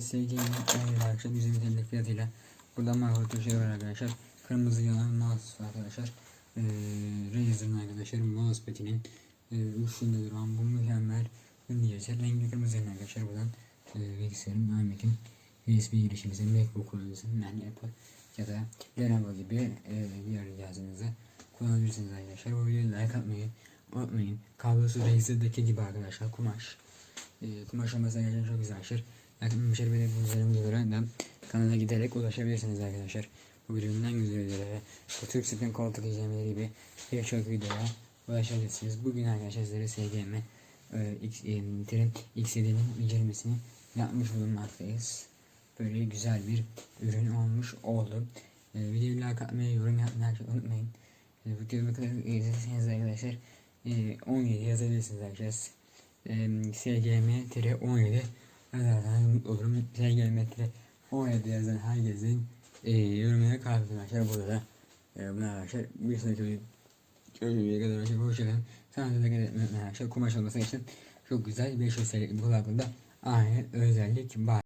SG'nin arkadaşlar 120 TL fiyatıyla burada marka şey var arkadaşlar. Kırmızı yanan mouse arkadaşlar. Ee, Razer'ın arkadaşlar mousepad'inin e, üstünde duran bu mükemmel ünlüyecek rengi kırmızı yanan arkadaşlar buradan e, bilgisayarın iMac'in USB girişimizi MacBook kullanıcısının yani Apple ya da Lenovo gibi e, diğer cihazınızı kullanabilirsiniz arkadaşlar. Bu videoyu like atmayı unutmayın. Kablosu Razer'daki gibi arkadaşlar kumaş. E, kumaş olması gerçekten çok güzel arkadaşlar. Yakınmışlar böyle bu güzel videolara da kanala giderek ulaşabilirsiniz arkadaşlar. Bu videonun en güzel videoları bu Türk Sıkın koltuk izlemeleri gibi birçok videoya ulaşabilirsiniz. Bugün arkadaşlar sizlere SGM e, X, e, Trim X7'nin incelemesini yapmış bulunmaktayız. Böyle güzel bir ürün olmuş oldu. E, videoyu like atmayı, yorum yapmayı unutmayın. E, videoyu bu kadar izlediyseniz arkadaşlar e, 17 yazabilirsiniz arkadaşlar. E, SGM-17 yazarsanız mutlu olurum. SGM-17 yazan herkesin e, yorumuna kalbim arkadaşlar burada da. E, bunlar arkadaşlar bir sonraki görüşmek kadar arkadaşlar hoşçakalın. Sana da etmeyin arkadaşlar kumaş olması için çok güzel 500 TL'lik bir kulaklıkta aynı özellik var.